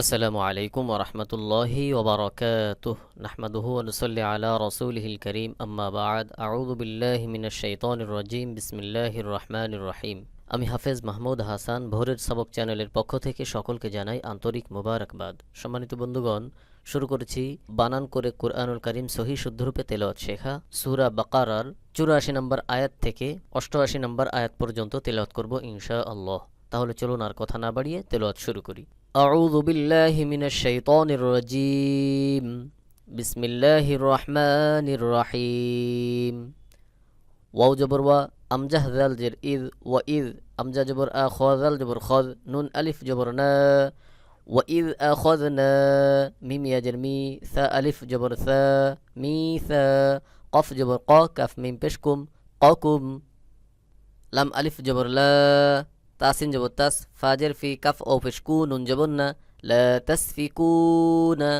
আসসালামু আলাইকুম ওরহমতুল্লাহি ওবরাকাতুহ। নাহমাদুহু ওনসল্লি আলা রসুলহিল করিম আম্মাবাদ আউদুবিল্লাহমিনশৈতনরজিম বিসমিল্লাহির রহমানির রহিম। আমি হাফেজ মাহমুদ হাসান, ভোরের সাবক চ্যানেলের পক্ষ থেকে সকলকে জানাই আন্তরিক মুবারকবাদ। সম্মানিত বন্ধুগণ, শুরু করেছি বানান করে কুরআনুল করিম সহি শুদ্ধরূপে তেল শেখা। সুরা বাকারার চুরাশি নম্বর আয়াত থেকে অষ্টআশি নম্বর আয়াত পর্যন্ত তেলাওয়াত করব ইনশা আল্লাহ তাহলে চলুন আর কথা না বাড়িয়ে তেলাওয়াত শুরু করি। أعوذ بالله من الشيطان الرجيم بسم الله الرحمن الرحيم واو جبر و أمجه ذال جر إذ وإذ أمجه جبر آخو ذال جبر خذ نون ألف جبرنا وإذ أخذنا ميم يا جرمي ثا ألف جبر ثا مي ثا قف جبر قا كف ميم بشكم قاكم لم ألف جبر لا তাসিন জবর তাস ফাজের ফি কাফ ও পেশ কু নুন জবর না লা তাসফিকুনা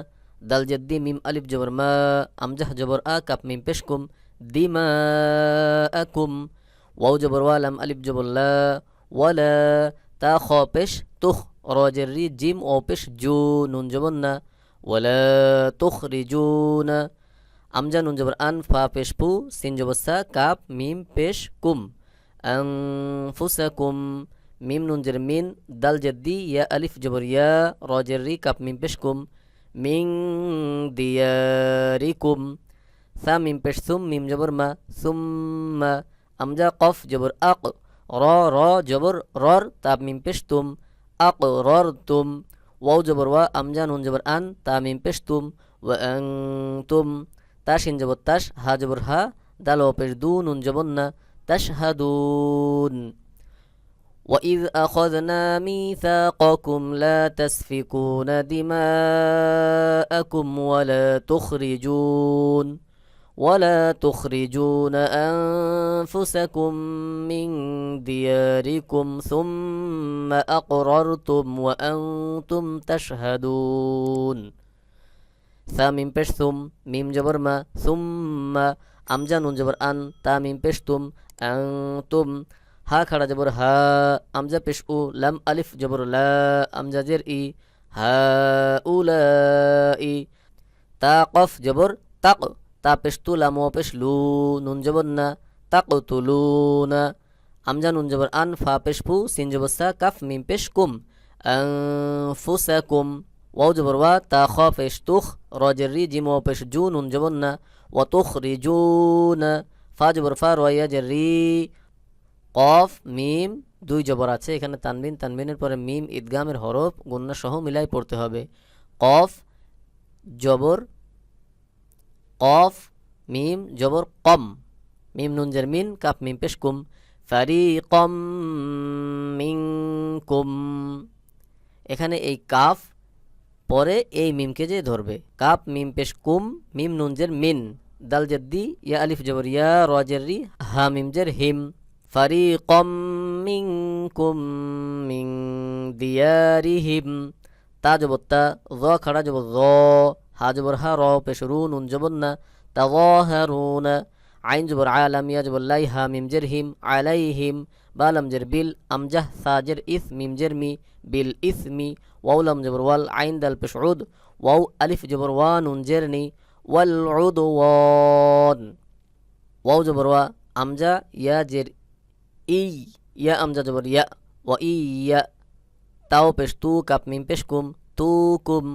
দাল জেদ্দি মিম আলিফ জবর মা আমজাহ জবর আ কাফ মিম পেশ কুম দিমাআকুম ওয়াও জবর ওয়ালাম আলিফ জবর লা ওয়ালা তা খ পেশ তুখ রজের রি জিম ও পেশ জু নুন জবর না ওয়ালা তুখরিজুনা আমজা নুন জবর আন ফা পেশ ফু সিন জবর সা কাপ মিম পেশ কুম আনফুসাকুম মিম নুন জের মিন, দাল জেদ্দি ইয়া আলিফ জবর ইয়া রজের রি, কাপ মিম পেশ কুম। মিং দিয়ারিকুম সা মিম পেশ সুম, মিম জবর মা। সুম্মা আমজা কফ জবর আক। র র জবর রর তাব মিম পেশ তুম। আক, রর তুম। ওয়াও জবর ওয়া আমজা নুন জবর আন, তা মিম পেশ তুম। ওয়া তুম। তাশিন জবর তাস হা জবর হা। দাল ও পেশ দু, নুন জবর না। তাশহাদুন وإذ أخذنا ميثاقكم لا تسفكون دماءكم ولا تخرجون ولا تخرجون أنفسكم من دياركم ثم أقررتم وأنتم تشهدون ثامم پش ثم ميم جبر ما ثم أمجان جبر أن تامم پش تم أنتم হা খাড়া জবর হা, আমজা পেশ উ লাম আলিফ জবর লা, আমজা জের ই, হা উলা ই। তা কফ জবর তাক, তা পেশ তু লাম ও পেশ লু, নুন জবর না, তাক তুলু না। আমজা নুন জবর আন, ফা পেশ ফু, সিন জবর সা, কাফ মিম পেশ কুম। ফুসা কুম ওয়াও জবর ওয়া, তা খ পেশ তুখ রজের রি, জিম ও পেশ জু, নুন জবর না, ওয়া তুখরিজুনা ফা জবর ফা রয়া জের রি। কফ, মিম, দুই জবর আছে, এখানে তানবিন, তানবিনের পরে মিম, ঈদগামের হরফ গুন্না সহ মিলাই পড়তে হবে। কফ, জবর, কফ, মিম, জবর, কম। মিম নুনজের মিন, কাফ, মিম, পেশ, কুম। ফারি কম মিং কুম এখানে এই কাফ পরে এই মিমকে যে ধরবে। কাপ মিম, পেশ, কুম, মিম নুনজের মিন। দাল জেদ্দি ইয়া, আলিফ, জবর, ইয়া রজের রি, হা মিমজের হিম। ফারিকম মিনকুম মিন দিয়ারিহিম তা জবর তা জ খাড়া জবর জ হা জবর হা র পেশ রু নুন জবর না তাওয়াহারুনা আইন জবর আলাম ইয়া জবর লাই হা মিমজের হিম আলাইহিম বালাম জের বিল আমজাহ সাজের ইস মিমজের মি বিল ইসমি ওয়াউলাম জবর ওয়াল আইন দাল পেশ উদ ওয়াউ আলিফ জবর ওয়া নুন জের নি ওয়াল উদ ওয়ান ওয়াউ জবর ওয়া আমজা ইয়া জের ই ইয়া আমজা জবর ইয়া, ওয়া ইয়া, তাও পেশ তু কাপ মিম পেশ কুম, তু কুম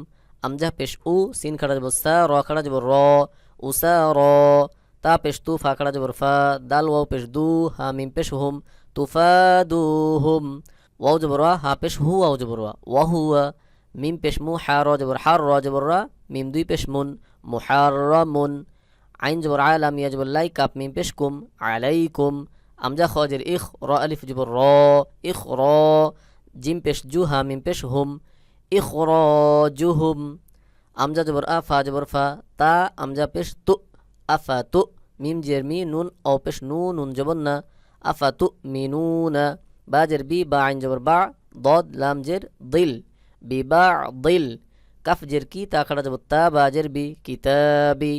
আমজা পেশ উ, সিন খাড়া জবর সা, র খাড়া জবর র উসা র, তা পেশ তু ফা খাড়া জবর ফা, দাল ওয়াও পেশ দু, হা মিম পেশ হুম তুফা দু হুম, ওয়াও জবর ওয়া, হা পেশ হু ওয়াও জবর ওয়া ওয়া হুয়া মিম পেশ মু, হা র জবর হার র জবর রা মিম দুই পেশ মুন, মুহাররামুন, আইন জবর আলাম ইয়া জবর লাই, কাপ মিম পেশ কুম, আলাইকুম আমজা খজের ইখ র আলিফ জবর র ইখ র জিম পেশ জু হা মিম পেশ হুম ইখ র জু হুম আমজা জবর আ ফা জবর ফা তা আমজা পেশ তু আফা তু মিম জের মি নুন ও পেশ নু নুন জবর না আফা তু মিনুনা বা জের বি বা আইন জবর বা দদ লাম জের দিল বি বা দিল কাফ জের কি তা খাড়া জবর তা বা জের বি কিতাবি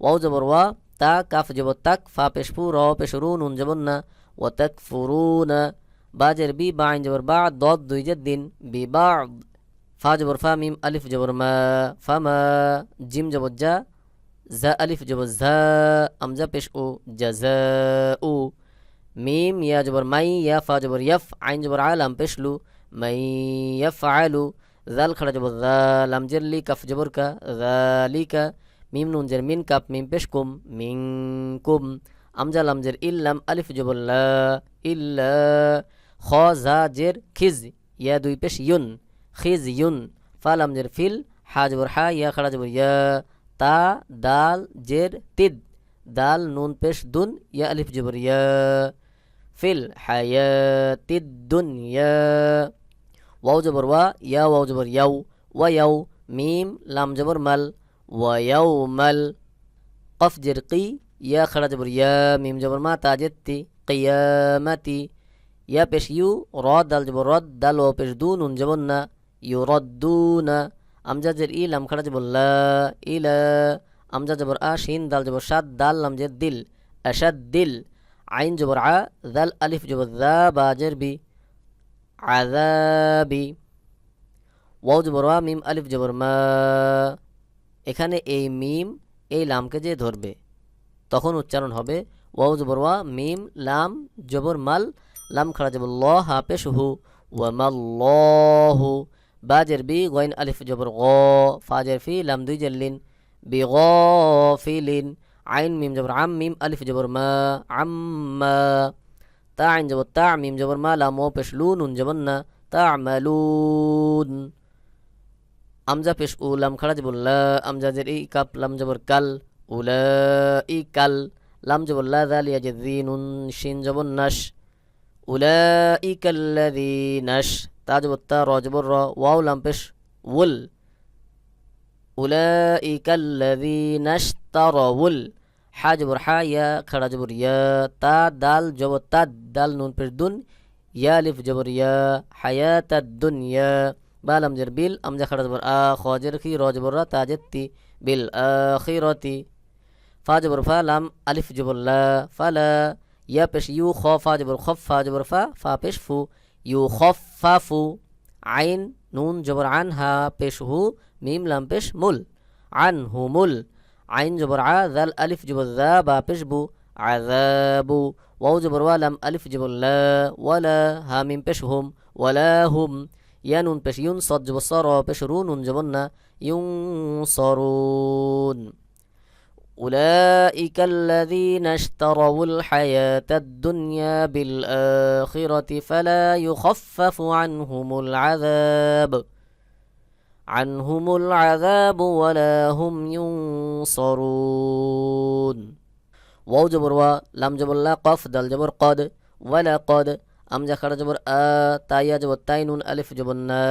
ওয়াও জবর ওয়া তা কাফ জবর তাক, ফা পেশ ফু র পেশ রু, নুন জবর না। ও তাক ফুরুনা বাজের বি বা আইন জবর বা, দদ দুই জের দিন। বি বা, ফা জবর ফা, মিম আলিফ জবর মা। ফামা জিম জবর জা। জা আলিফ জবর ঝা আমজা পেশ ও জাজা উ। মিম, ইয়া জবর মাই, ইয়া ফা জবর ইয়াফ, আইন জবর আলাম পেশলু মাই ইয়াফ আলু জাল খড়া জবর জা লাম জেরলি কাফ জবর কা জালিকা মিম নুন জের মিন কাপ, মিম পেশ কুম, মিং কুম। আমজা লাম জের ইল্লাম আলিফ জবর লা ইল্লা। খ, জা জের খিজ, ইয়া দুই পেশ ইউন, খিজ ইউন। ফা লাম জের ফিল, হা জবর হা, ইয়া খড়া জবর ইয়া। তা, দাল জের তিদ, দাল নুন পেশ দুন, ইয়া আলিফ জবর ইয়া। ফিল হায়াতিদ দুনিয়া ওয়াও জবর ওয়া ইয়া ওয়াও জবর ইয়াও, ওয়া ইয়াও, মিম, লাম জবর মাল। ওয়া ইয়াও মাল কফ জের কি ইয়া খড়া জবর ইয়া মিম জবর মা তাজেত্তি কিয়ামাতি ইয়া পেশ ইউ র দাল জবর রদ দাল ও পেশ দু নুন জবর না ইউ রদ্দুনা আমজা জের ই লাম খড়া জবর লা ইলা আমজা জবর আ শিন দাল জবর সাদ দাল লাম জের দিল আশাদ দিল আইন জবর আ দাল আলিফ জবর দা বা জের বি আযাবি ওয়াও জবর ওয়া মিম আলিফ জবর মা এখানে এই মিম, এই লামকে যে ধরবে, তখন উচ্চারণ হবে ওয়াও জবর ওয়া, মিম, লাম, জবর মাল, লাম খাড়া জবর ল, হা পেশ হু ওয়ামাল্লাহু বাজের বি গয়ন, আলিফ, জবর, গ ফাজের ফি, লাম, দুই জেরলিন বি, গ ফিলিন আইন, মিম, জবর, আম, মিম, আলিফ, জবর, মা আম্মা তা, আইন, জবর, তা, মিম, জবর, মা, লাম, ও পেশ লু, নুন, জবর, না, তা আমালুন আমজা পেশ উ লাম খারাজ বললা আমজাজের ই কাপ, লাম জবর কাল উলা ই কাল, লাম জবর লা দাল ইয়াজে দিন উন শিন জবর নাস উলা ই কাল্লাদি নাস তা জবর তা, র জবর র, ওয়াও লাম পেশ উল উলা ই কাল্লাদি নাস তা র উল, হা জবর হা ইয়া খারাজ বর ইয়া, তা দাল জবর তা, দাল নুন পেশ দুন, ইয়া লিফ জবর ইয়া, হায়াত দুনিয়া বালাম জের বিল আমজা খড়া জবর আ খ জের খি র জবর রা তা জেত্তি বিল আখিরাতি ফা জবর ফা লাম আলিফ জবর লা ফালা ইয়া পেশ ইউ খ ফা জবর খফ ফা জবর ফা ফা পেশ ফু ইউ খফ ফা ফু আইন নুন জবর আন হা পেশ হু মিম লাম পেশ মুল আন হু মুল আইন জবর আ জাল আলিফ জবর জা বা পেশ বু আযাবু ওয়াও জবর ওয়া লাম আলিফ জবর ওয়ালা হা মিম পেশ হুম ওয়ালা হুম يانون بش ينصد بصارة بش رونون جبنا ينصرون. أولئك الذين اشتروا الحياة الدنيا بالآخرة فلا يخفف عنهم العذاب. عنهم العذاب ولا هم ينصرون. واو جبر لم جبر لا قف دل جبر قاد ولا قاد আমজা খারা জবর আ তাইয়া জবর তাই নুন আলিফ যাব না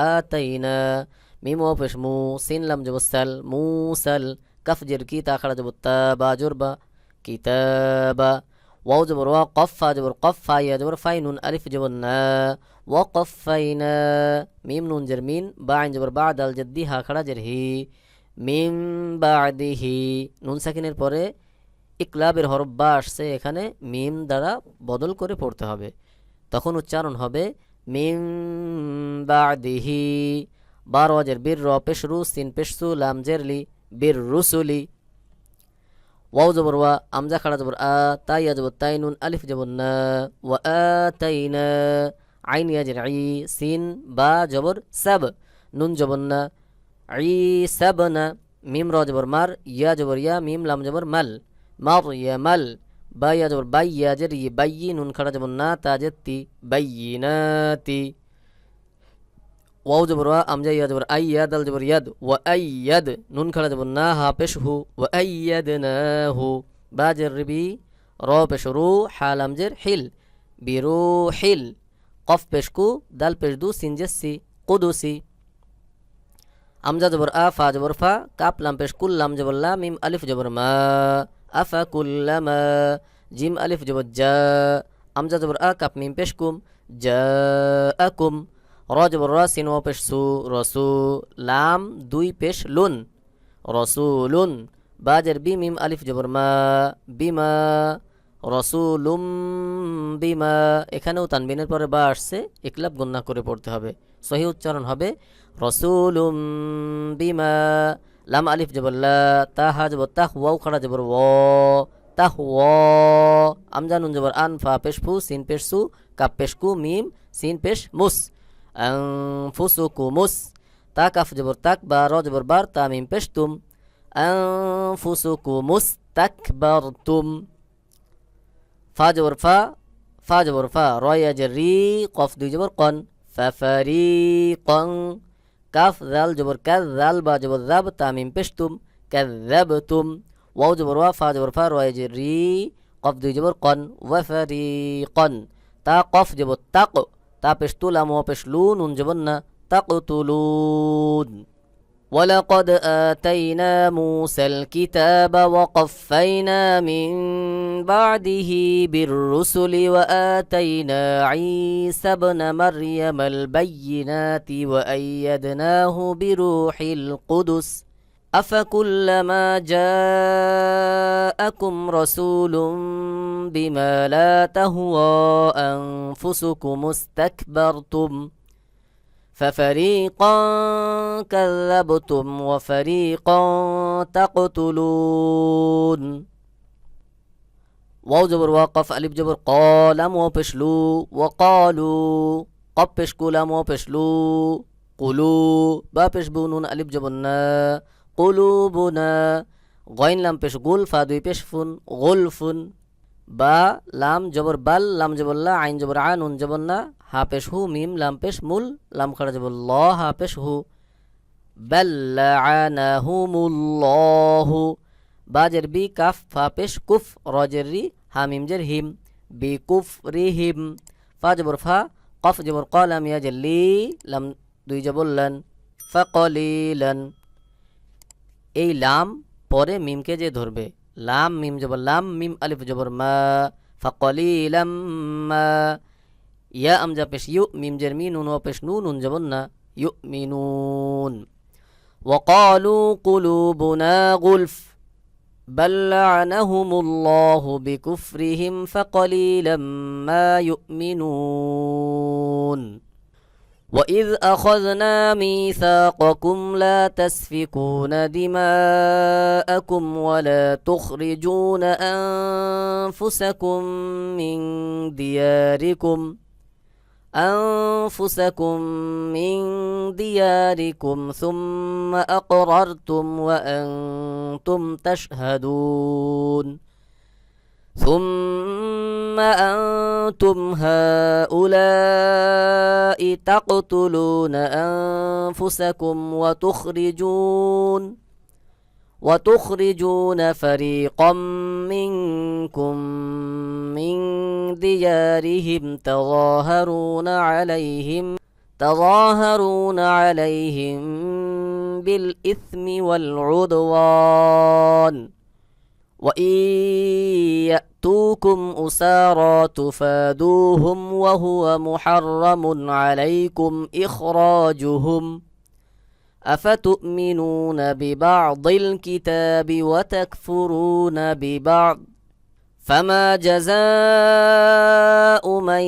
আ তাই না মিম ও পেশ মু সিন লাম জবর সাল মু সাল কফ জের কি তা খারা জবর তা বা জোর বা কিতাবা ওয়াও জবর ওয়া ফা জবর কফ ইয়া জবর ফাই নুন আলিফ জবর না ওয়া কফাইনা মিম নুন জের মিন বা আইন জবর বা দাল জেদ্দি হা খারা জের হি মিম বা আদিহি নুন সাকিনের পরে ইকলাবের হরব্বা আসছে এখানে মিম দ্বারা বদল করে পড়তে হবে তখন উচ্চারণ হবে, মিম বাদিহি, বার ওয়াজের বীর র পেশরু সিন পেশসু লাম জেরলি বীর রুসুলি। ওয়াও জবর ওয়া আমজা খাড়া জবর আ, তাই জবর তাই নুন, আলিফ জবর না, ওয়া আ, তাই না। আইন ইয়াজের ই, সিন, বা জবর সাব, নুন জবর না, ই সাব না, মিম র জবর মার, ইয়া জবর ইয়া, মিম লাম জবর মাল মার ইয়া মাল। বা ইয়া জবর বাই ইয়াজের ই বাইয়ি নুন খাড়া জবর না তাজের তি বাইয়িনাতি ওয়াও জবর ওয়া আমজা ইয়া জবর আই ইয়া দাল জবর ইয়াদ ওয়া আই ইয়াদ নুন খাড়া জবর না হা পেশ হু ওয়া আই ইয়াদ না হু বা জের রিবি র পেশ রু হাল আমজের হিল বিরু হিল কফ পেশকু দাল পেশ পেশদু সিনজেসি কুদুসি আমজা জবর আ ফা জবর ফা কাপ লাম পেশ কুল্লাম জবর লা মিম আলিফ জবর মা আফা কুল্লামা, জিম আলিফ জবর জা, আমজা জবর আ, কাপ মিম পেশ কুম, জা আকুম র জবর র, সিন ও পেশ সু রসু লাম, দুই পেশ লুন রসুলুন বাজের বি মিম আলিফ জবর মা বিমা রসুলুম বিমা এখানেও তানবিনের পরে বা আসছে, একলাপ গণ্যা করে পড়তে হবে। সহি উচ্চারণ হবে রসুলুম বিমা লাম আলিফ জবল্লা তাহা জবর তাহ ওয়াও খাড়া জবর ও তাহ ও আমজা নুন জবর আন ফা পেশ ফু সিন পেশ সু কাপ পেশ কু মিম সিন পেশ মুস আং ফুসু কু মুস তা কাফ জবর তাক বা র জবর বার তা মিম পেশ তুম আং ফুসু কু মুস তাক বার তুম ফা জবর ফা ফা জবর ফা রয়া রি কফ দুই জবর কন ফাফারি কং কাফ জাল জবর কাজ জাল বা, জবর জাব তামিম, পেশতুম তুম ওয়াও, জবর ওয়া, ফা, জবর ফা, রয়ে রি, কফ, দুই, জবর কন ওয়াফারি কন। তা, কফ, জবর তাক, তা, পেশতুল লাম ওয়া পেশলু উন, জবর না, তাকতুলুন। ولقد آتينا موسى الكتاب وقفينا من بعده بالرسل وآتينا عيسى ابن مريم البينات وأيدناه بروح القدس أفكلما جاءكم رسول بما لا تهوى أنفسكم استكبرتم ففريقا كذبتم وفريقا تقتلون واو جبر وقف الف جبر قال مو پشلو وقالوا قب پشکولا مو پشلو قلو با پشبونون الف جبرنا قلوبنا غين لم پش غلف دوی پشفن غلفن با لام جبر بل لام جبر لا عين جبر عان جبرنا না হা, মিম লাম পেশ মুল, লাম খাড়া জবর ল হা পেশ হু। বাল্লাহু বাজের বি, কাফ ফা পেশ কুফ, রজের রি হা মিম জের হিম। বি, কুফ, রি, হিম। ফা জবর ফা, কফ জবর ক লাম ইয়া জল্লি লাম দুই জবর লান। ফা কলিলান এই লাম পরে মিমকে যে ধরবে। লাম, মিম জবর লাম, মিম, আলিফ জবর মা। ফাকলিলাম মা। يا أم جابش يو ميم جر مين نون وبش جبنا يؤمنون. وقالوا قلوبنا غلف بل لعنهم الله بكفرهم فقليلا ما يؤمنون. وإذ أخذنا ميثاقكم لا تسفكون دماءكم ولا تخرجون أنفسكم من دياركم ۖ. أنفسكم من دياركم ثم أقررتم وأنتم تشهدون ثم أنتم هؤلاء تقتلون أنفسكم وتخرجون وتخرجون فريقا منكم من ديارهم تظاهرون عليهم تظاهرون عليهم بالإثم والعدوان. وإن يأتوكم أسارى تفادوهم وهو محرم عليكم إخراجهم. أفتؤمنون ببعض الكتاب وتكفرون ببعض؟ فما جزاء من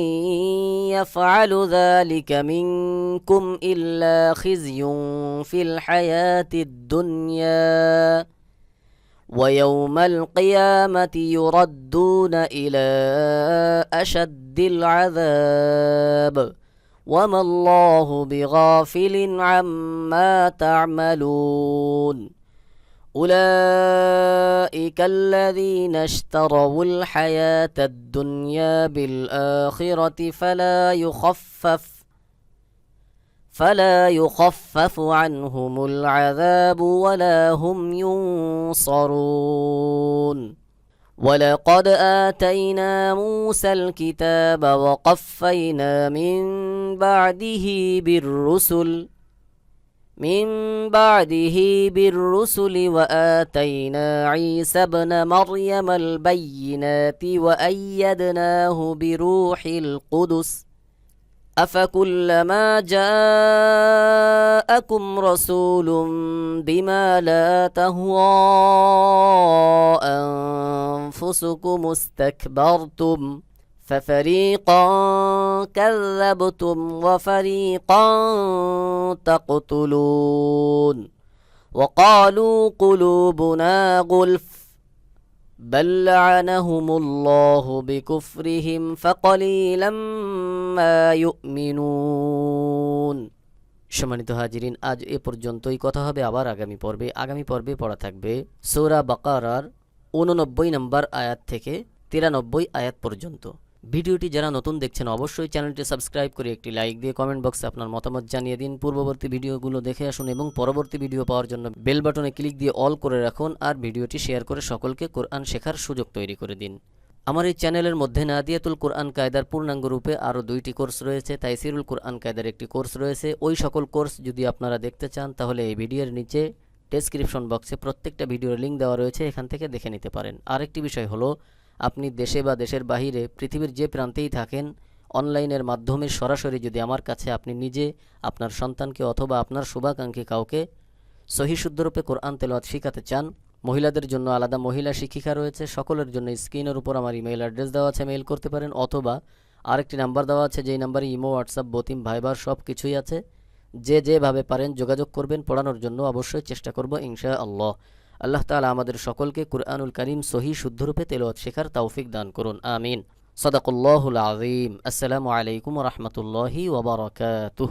يفعل ذلك منكم إلا خزي في الحياة الدنيا ويوم القيامة يردون إلى أشد العذاب وما الله بغافل عما تعملون أولئك الذين اشتروا الحياة الدنيا بالآخرة فلا يخفف فلا يخفف عنهم العذاب ولا هم ينصرون. ولقد آتينا موسى الكتاب وقفينا من بعده بالرسل من بعده بالرسل وآتينا عيسى ابن مريم البينات وأيدناه بروح القدس أفكلما جاءكم رسول بما لا تهوى أنفسكم استكبرتم ففريقا كذبتم وفريقا تقتلون وقالوا قلوبنا غلف بل لعنهم الله بكفرهم فقليلا ما يؤمنون সম্মানিত হাজিরিন আজ এ পর্যন্তই কথা হবে আবার আগামী পর্বে আগামী পর্বে পড়া থাকবে সৌরা বাকারার উননব্বই নম্বর আয়াত থেকে তিরানব্বই আয়াত পর্যন্ত ভিডিওটি যারা নতুন দেখছেন, অবশ্যই চ্যানেলটি সাবস্ক্রাইব করে একটি লাইক দিয়ে কমেন্ট বক্সে আপনার মতামত জানিয়ে দিন। পূর্ববর্তী ভিডিওগুলো দেখে আসুন এবং পরবর্তী ভিডিও পাওয়ার জন্য বেল বাটনে ক্লিক দিয়ে অল করে রাখুন আর ভিডিওটি শেয়ার করে সকলকে কোরআন শেখার সুযোগ তৈরি করে দিন। আমার এই চ্যানেলের মধ্যে নাদিয়াতুল কোরআন কায়দার পূর্ণাঙ্গ রূপে আরও দুইটি কোর্স রয়েছে, তাইসিরুল কোরআন কায়দার একটি কোর্স রয়েছে। ওই সকল কোর্স যদি আপনারা দেখতে চান, তাহলে এই ভিডিওর নিচে ডেসক্রিপশন বক্সে প্রত্যেকটা ভিডিওর লিঙ্ক দেওয়া রয়েছে, এখান থেকে দেখে নিতে পারেন। আরেকটি বিষয় হলো আপনি দেশে বা দেশের বাহিরে পৃথিবীর যে প্রান্তেই থাকেন, অনলাইনের মাধ্যমে সরাসরি যদি আমার কাছে আপনি নিজে, আপনার সন্তানকে অথবা আপনার শুভাকাঙ্ক্ষী কাউকে সহি শুদ্ধরূপে কোরআন তেলাওয়াত শিখাতে চান, মহিলাদের জন্য আলাদা মহিলা শিক্ষিকা রয়েছে, সকলের জন্য স্ক্রিনের উপর আমার ইমেইল অ্যাড্রেস দেওয়া আছে, মেইল করতে পারেন, অথবা আরেকটি নাম্বার দেওয়া আছে, যেই নাম্বারে ইমো, হোয়াটসঅ্যাপ, বতিম, ভাইবার সব কিছুই আছে। যে যেভাবে পারেন যোগাযোগ করবেন, পড়ানোর জন্য অবশ্যই চেষ্টা করব ইনশা আল্লাহ আল্লাহ তালা আমাদের সকলকে কুরআনুল করিম সহি শুদ্ধরূপে তেলত শেখার তৌফিক দান করুন, আমিন। সদাকুল্লাহুল আজিম আসসালামু আলাইকুম রহমতুল্লাহি ওবরাকাতুহ